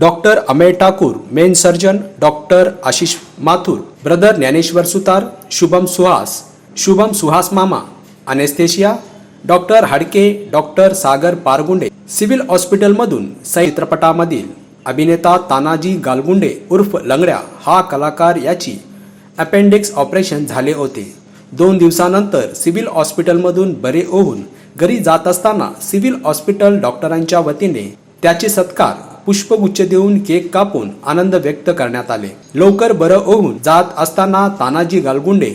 Doctor Amey Thakur main surgeon doctor Ashish Mathur brother Dnyaneshwar Sutar Shubham Suhas Shubham Suhas मामा anaesthesia doctor Hadke doctor Sagar Pargunde civil हॉस्पिटलमधून सै चित्रपटामधील अभिनेता तानाजी गालगुंडे उर्फ लंगड्या हा कलाकार याची अपेंडिक्स ऑपरेशन झाले होते. दोन दिवसानंतर सिव्हिल हॉस्पिटलमधून बरे होऊन घरी जात असताना सिव्हिल हॉस्पिटल डॉक्टरांच्या वतीने त्याचे सत्कार पुष्पगुच्छ देऊन केक कापून आनंद व्यक्त करण्यात आले. लवकर बरं होऊन जात असताना तानाजी गालगुंडे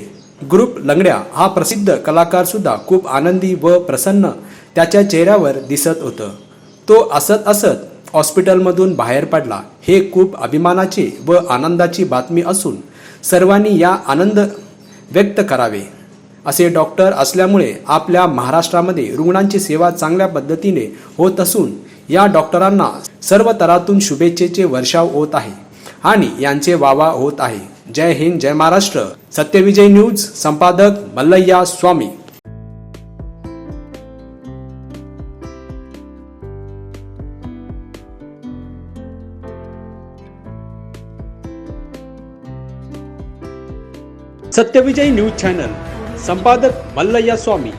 ग्रुप लंगड्या हा प्रसिद्ध कलाकार सुद्धा खूप आनंदी व प्रसन्न त्याच्या चेहऱ्यावर दिसत होतं. तो असत असत हॉस्पिटलमधून बाहेर पडला. हे खूप अभिमानाची व आनंदाची बातमी असून सर्वांनी या आनंद व्यक्त करावे. असे डॉक्टर असल्यामुळे आपल्या महाराष्ट्रामध्ये रुग्णांची सेवा चांगल्या पद्धतीने होत असून या डॉक्टरांना सर्व तरातून शुभेच्छेचे वर्षाव होत आहे. आणि यांचे वावा होत आहे. जय हिंद जय महाराष्ट्र. सत्यविजय न्यूज संपादक मल्लय्या स्वामी. सत्यविजय न्यूज चॅनल संपादक मल्लय्या स्वामी.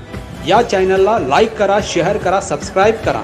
या चॅनलला लाईक करा शेअर करा सबस्क्राईब करा.